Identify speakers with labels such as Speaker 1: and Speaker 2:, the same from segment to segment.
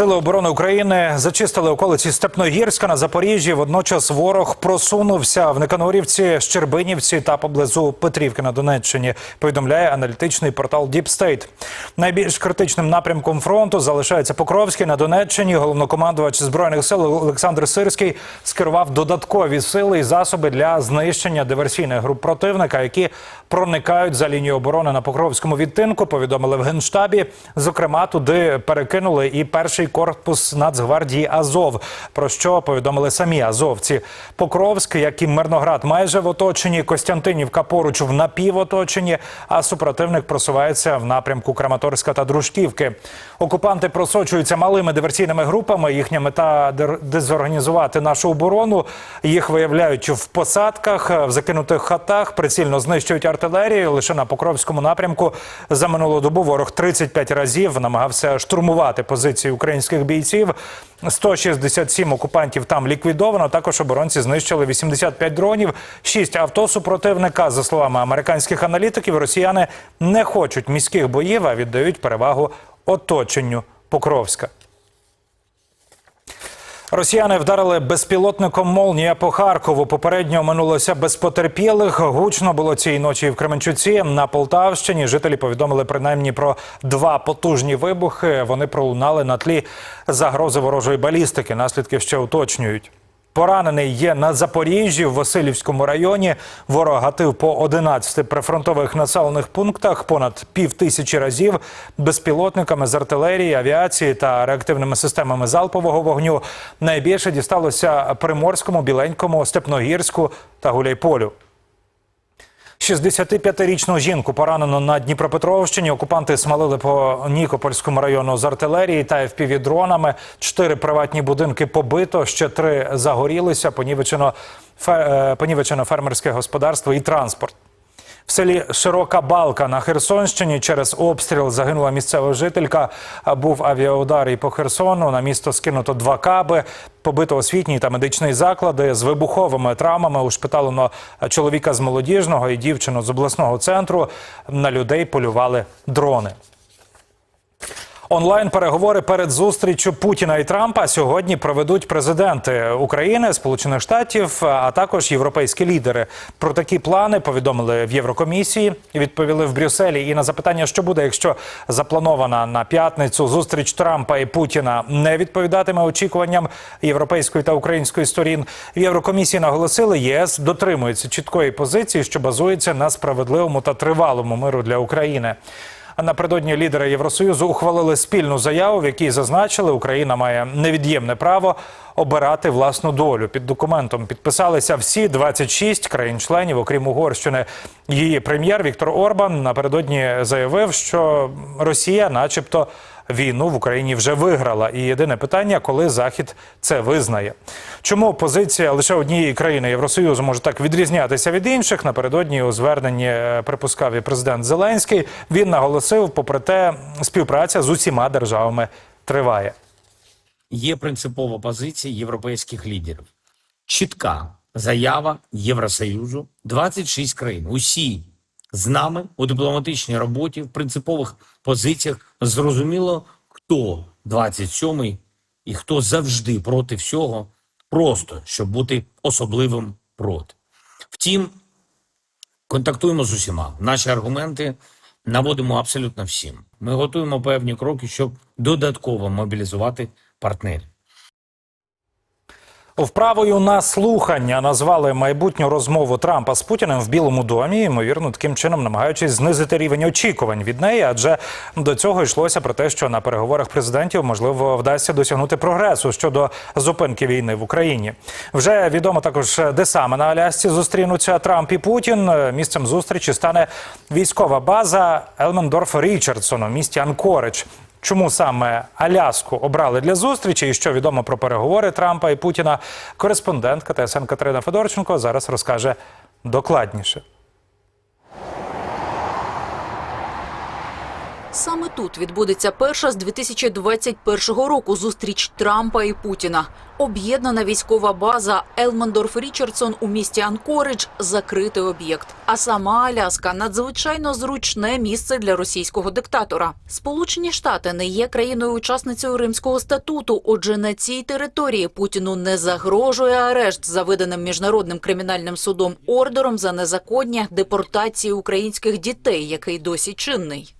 Speaker 1: Сили оборони України зачистили околиці Степногірська на Запоріжжі. Водночас ворог просунувся в Никанорівці, Щербинівці та поблизу Петрівки на Донеччині. Повідомляє аналітичний портал Deep State. Найбільш критичним напрямком фронту залишається Покровський на Донеччині. Головнокомандувач збройних сил Олександр Сирський скерував додаткові сили і засоби для знищення диверсійних груп противника, які проникають за лінію оборони на Покровському відтинку. Повідомили в генштабі. Зокрема, туди перекинули і перший корпус Нацгвардії Азов. Про що повідомили самі азовці. Покровськ, як і Мирноград, майже в оточенні. Костянтинівка поруч в напівоточенні. А супротивник просувається в напрямку Краматорська та Дружківки. Окупанти просочуються малими диверсійними групами. Їхня мета дезорганізувати нашу оборону. Їх виявляють в посадках, в закинутих хатах, прицільно знищують артилерію. Лише на Покровському напрямку за минулу добу ворог 35 разів намагався штурмувати позиції українських бійців. 167 окупантів там ліквідовано. Також оборонці знищили 85 дронів, 6 авто супротивника. За словами американських аналітиків, росіяни не хочуть міських боїв, а віддають перевагу оточенню Покровська. Росіяни вдарили безпілотником Молнія по Харкову. Попередньо минулося без потерпілих. Гучно було цієї ночі в Кременчуці на Полтавщині. Жителі повідомили принаймні про два потужні вибухи. Вони пролунали на тлі загрози ворожої балістики. Наслідки ще уточнюють. Поранений є на Запоріжжі в Васильівському районі. Ворог гатив по 11 прифронтових населених пунктах понад пів тисячі разів безпілотниками з артилерії, авіації та реактивними системами залпового вогню. Найбільше дісталося Приморському, Біленькому, Степногірську та Гуляйполю. 65-річну жінку поранено на Дніпропетровщині. Окупанти смалили по Нікопольському району з артилерії та FPV-дронами. Чотири приватні будинки побито, ще три загорілися. Понівечено, е, понівечено фермерське господарство і транспорт. В селі Широка Балка на Херсонщині через обстріл загинула місцева жителька. Був авіаудар і по Херсону. На місто скинуто два каби. Побито освітні та медичні заклади з вибуховими травмами. Ушпиталено чоловіка з молодіжного і дівчину з обласного центру. На людей полювали дрони. Онлайн переговори перед зустрічю Путіна і Трампа сьогодні проведуть президенти України, Сполучених Штатів, а також європейські лідери. Про такі плани повідомили в Єврокомісії відповіли в Брюсселі. І на запитання, що буде, якщо запланована на п'ятницю зустріч Трампа і Путіна не відповідатиме очікуванням європейської та української сторін. В Єврокомісії наголосили, єС дотримується чіткої позиції, що базується на справедливому та тривалому миру для України. Напередодні лідери Євросоюзу ухвалили спільну заяву, в якій зазначили, Україна має невід'ємне право обирати власну долю. Під документом підписалися всі 26 країн-членів, окрім Угорщини. Її прем'єр Віктор Орбан напередодні заявив, що Росія, начебто, війну в Україні вже виграла. І єдине питання, коли Захід це визнає. Чому позиція лише однієї країни Євросоюзу може так відрізнятися від інших? Напередодні у зверненні е, припускав і президент Зеленський. Він наголосив, попри те, співпраця з усіма державами триває.
Speaker 2: Є принципова позиція європейських лідерів. Чітка заява Євросоюзу, 26 країн. Усі з нами у дипломатичній роботі, в принципових позиціях. Зрозуміло, хто 27-й і хто завжди проти всього, просто щоб бути особливим проти. Втім, контактуємо з усіма. Наші аргументи наводимо абсолютно всім. Ми готуємо певні кроки, щоб додатково мобілізувати партнерів.
Speaker 1: Вправою на слухання назвали майбутню розмову Трампа з Путіним в Білому домі. Ймовірно, таким чином намагаючись знизити рівень очікувань від неї, адже до цього йшлося про те, що на переговорах президентів можливо вдасться досягнути прогресу щодо зупинки війни в Україні. Вже відомо також, де саме на Алясці зустрінуться Трамп і Путін. Місцем зустрічі стане військова база Елмендорф Річардсон у місті Анкорич. Чому саме Аляску обрали для зустрічі і що відомо про переговори Трампа і Путіна? Кореспондентка ТСН Катерина Федорченко зараз розкаже докладніше.
Speaker 3: Саме тут відбудеться перша з 2021 року зустріч Трампа і Путіна. Об'єднана військова база Елмендорф Річардсон у місті Анкоридж – закритий об'єкт. А сама Аляска – надзвичайно зручне місце для російського диктатора. Сполучені Штати не є країною-учасницею Римського статуту, отже, на цій території Путіну не загрожує арешт за виданим міжнародним кримінальним судом ордером за незаконні депортації українських дітей, який досі чинний.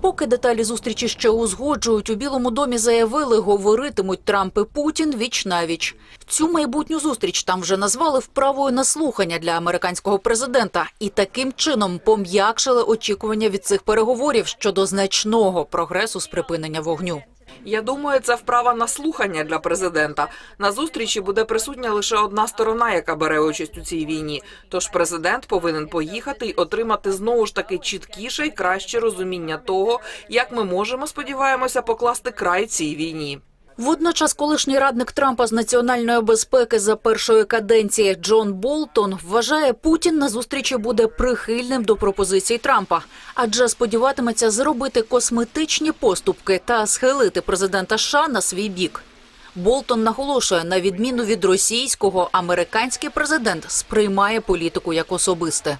Speaker 3: Поки деталі зустрічі ще узгоджують, у Білому домі заявили, говоритимуть Трамп і Путін віч навіч. Цю майбутню зустріч там вже назвали вправою на слухання для американського президента, і таким чином пом'якшили очікування від цих переговорів щодо значного прогресу з припинення вогню.
Speaker 4: Я думаю, це вправа на слухання для президента. На зустрічі буде присутня лише одна сторона, яка бере участь у цій війні. Тож президент повинен поїхати і отримати знову ж таки чіткіше й краще розуміння того, як ми можемо, сподіваємося, покласти край цій війні.
Speaker 3: Водночас, колишній радник Трампа з національної безпеки за першої каденції Джон Болтон вважає, Путін на зустрічі буде прихильним до пропозицій Трампа, адже сподіватиметься зробити косметичні поступки та схилити президента США на свій бік. Болтон наголошує, на відміну від російського, американський президент сприймає політику як особисте.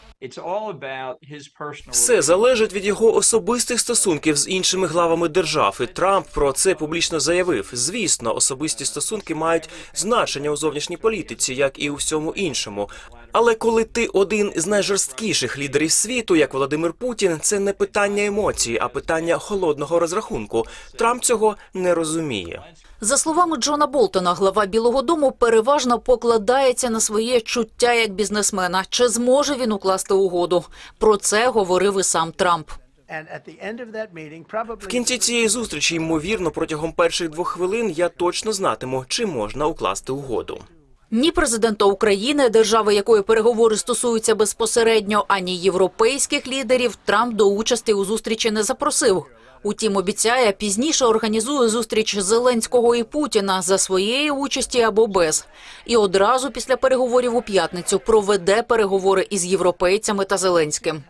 Speaker 5: Все залежить від його особистих стосунків з іншими главами держав. І Трамп про це публічно заявив. Звісно, особисті стосунки мають значення у зовнішній політиці, як і у всьому іншому. Але коли ти один з найжорсткіших лідерів світу, як Володимир Путін, це не питання емоцій, а питання холодного розрахунку. Трамп цього не розуміє.
Speaker 3: За словами Джона Болтона, глава Білого Дому переважно покладається на своє чуття як бізнесмена. Чи зможе він укласти угоду? Про це говорив і сам Трамп.
Speaker 5: В кінці цієї зустрічі, ймовірно, протягом перших двох хвилин я точно знатиму, чи можна укласти угоду.
Speaker 3: Ні президента України, держави якої переговори стосуються безпосередньо, ані європейських лідерів Трамп до участі у зустрічі не запросив. Утім, обіцяє, пізніше організує зустріч Зеленського і Путіна за своєї участі або без. І одразу після переговорів у п'ятницю проведе переговори із європейцями та Зеленським.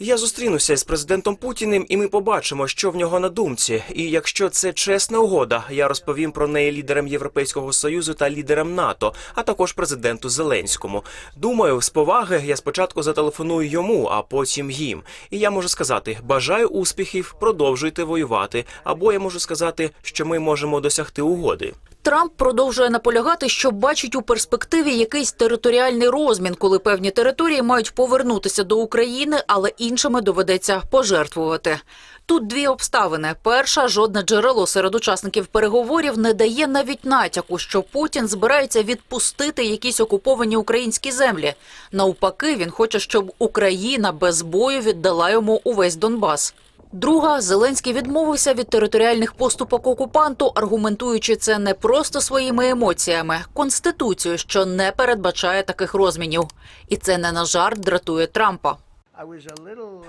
Speaker 5: Я зустрінуся з президентом Путіним, і ми побачимо, що в нього на думці. І якщо це чесна угода, я розповім про неї лідерам Європейського союзу та лідерам НАТО, а також президенту Зеленському. Думаю, з поваги я спочатку зателефоную йому, а потім їм. І я можу сказати: бажаю успіхів, продовжуйте воювати. Або я можу сказати, що ми можемо досягти угоди.
Speaker 3: Трамп продовжує наполягати, що бачить у перспективі якийсь територіальний розмін, коли певні території мають повернутися до України, але іншими доведеться пожертвувати. Тут дві обставини: перша жодне джерело серед учасників переговорів не дає навіть натяку, що Путін збирається відпустити якісь окуповані українські землі. Навпаки, він хоче, щоб Україна без бою віддала йому увесь Донбас. Друга Зеленський відмовився від територіальних поступок окупанту, аргументуючи це не просто своїми емоціями, конституцією, що не передбачає таких розмінів, і це не на жарт дратує Трампа.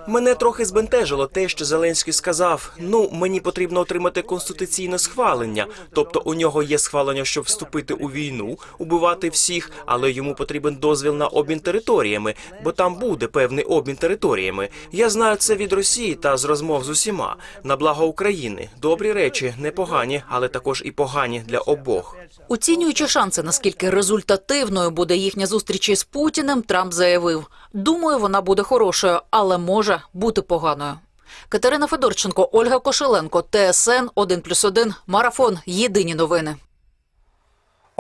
Speaker 5: Мене трохи збентежило те, що Зеленський сказав: ну мені потрібно отримати конституційне схвалення. Тобто у нього є схвалення, щоб вступити у війну, убивати всіх, але йому потрібен дозвіл на обмін територіями, бо там буде певний обмін територіями. Я знаю це від Росії та з розмов з усіма на благо України. Добрі речі, непогані, але також і погані для обох.
Speaker 3: Оцінюючи шанси, наскільки результативною буде їхня зустріч із Путіним, Трамп заявив: думаю, вона буде хорошою, але може бути поганою. Катерина Федорченко, Ольга Кошеленко, ТСН 1+,1, Марафон. Єдині новини.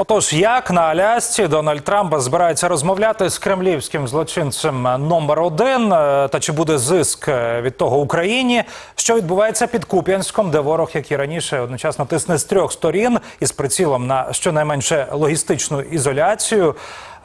Speaker 1: Отож, як на Алясці Дональд Трамп збирається розмовляти з кремлівським злочинцем номер один, Е, та чи буде зиск е, від того Україні? Що відбувається під Куп'янськом, де ворог, як і раніше, одночасно тисне з трьох сторін із прицілом на щонайменше логістичну ізоляцію.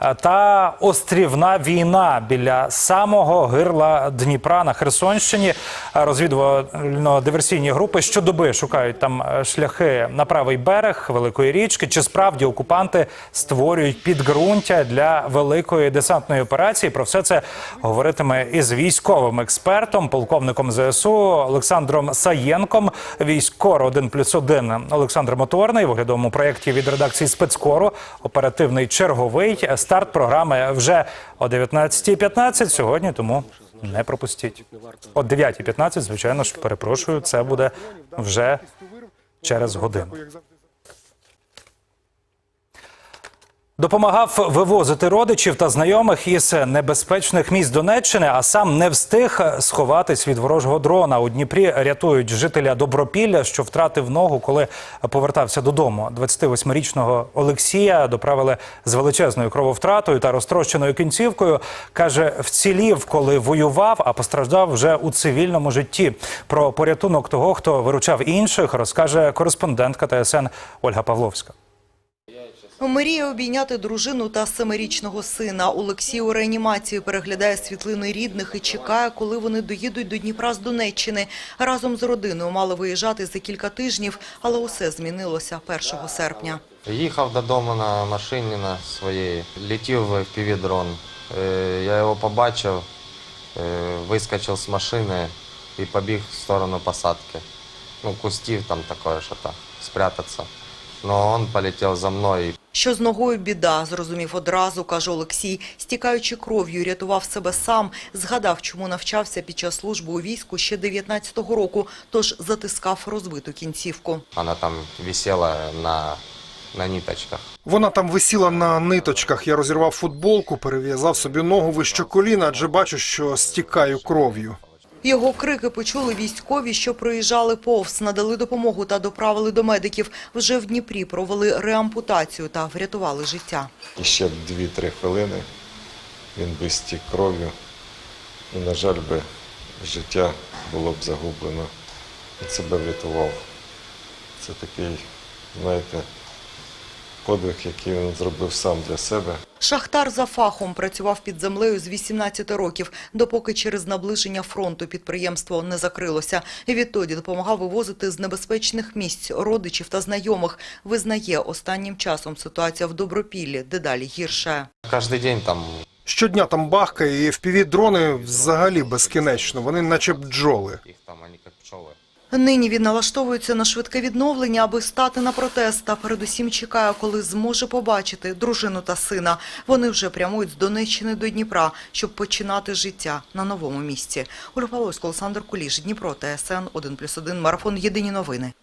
Speaker 1: Е, Та острівна війна біля самого гирла Дніпра на Херсонщині. Е, Розвідувально-диверсійні групи щодоби шукають там е, шляхи на правий берег Великої річки. Чи справді окупанти створюють підґрунтя для великої десантної операції? Про все це говоритиме із військовим експертом, полковником ЗСУ Олександром Саєнком. Військор 1 плюс 1 Олександр Моторний в оглядовому проєкті від редакції спецкору. Оперативний черговий старт програми вже о 19.15 сьогодні. Тому не пропустіть. О 9.15, звичайно ж, перепрошую, це буде вже через годину. Допомагав вивозити родичів та знайомих із небезпечних місць Донеччини, а сам не встиг сховатись від ворожого дрона. У Дніпрі рятують жителя Добропілля, що втратив ногу, коли повертався додому. 28-річного Олексія доправили з величезною крововтратою та розтрощеною кінцівкою. каже, вцілів, коли воював, а постраждав вже у цивільному житті. Про порятунок того, хто виручав інших, розкаже кореспондентка ТСН Ольга Павловська.
Speaker 6: Мріє обійняти дружину та семирічного сина. Олексій у реанімації переглядає світлини рідних і чекає, коли вони доїдуть до Дніпра з Донеччини. Разом з родиною мали виїжджати за кілька тижнів, але усе змінилося 1 серпня.
Speaker 7: Їхав додому на машині на своїй, летів в дрон. Я його побачив, е, вискочив з машини і побіг в сторону посадки. Ну, кустів там таке, що так, спрятатися. Но він полетів за мною.
Speaker 6: Що з ногою біда, зрозумів одразу, каже Олексій. Стікаючи кров'ю, рятував себе сам. Згадав, чому навчався під час служби у війську ще 19-го року, тож затискав розбиту кінцівку.
Speaker 7: Вона там висіла на, на ниточках.
Speaker 8: Вона там висіла на ниточках. Я розірвав футболку, перев'язав собі ногу вище коліна, адже бачу, що стікаю кров'ю.
Speaker 6: Його крики почули військові, що проїжджали повз, надали допомогу та доправили до медиків. Вже в Дніпрі провели реампутацію та врятували життя.
Speaker 9: І ще б 2-3 хвилини він би стік кров'ю. І, на жаль, би життя було б загублено. Він себе врятував. Це такий, знаєте, подвиг, який він зробив сам для себе.
Speaker 6: Шахтар за фахом працював під землею з 18 років, допоки через наближення фронту підприємство не закрилося. І відтоді допомагав вивозити з небезпечних місць родичів та знайомих. Визнає, останнім часом ситуація в Добропіллі дедалі гірше.
Speaker 7: Кожен день там
Speaker 8: Щодня там бахкає, і FPV-дрони взагалі безкінечно. Вони наче бджоли.
Speaker 6: Нині він налаштовується на швидке відновлення, аби стати на протест, та передусім чекає, коли зможе побачити дружину та сина. Вони вже прямують з Донеччини до Дніпра, щоб починати життя на новому місці. Ольга Павловська, Олександр Куліш, Дніпро, ТСН 1+,1, Марафон. Єдині новини.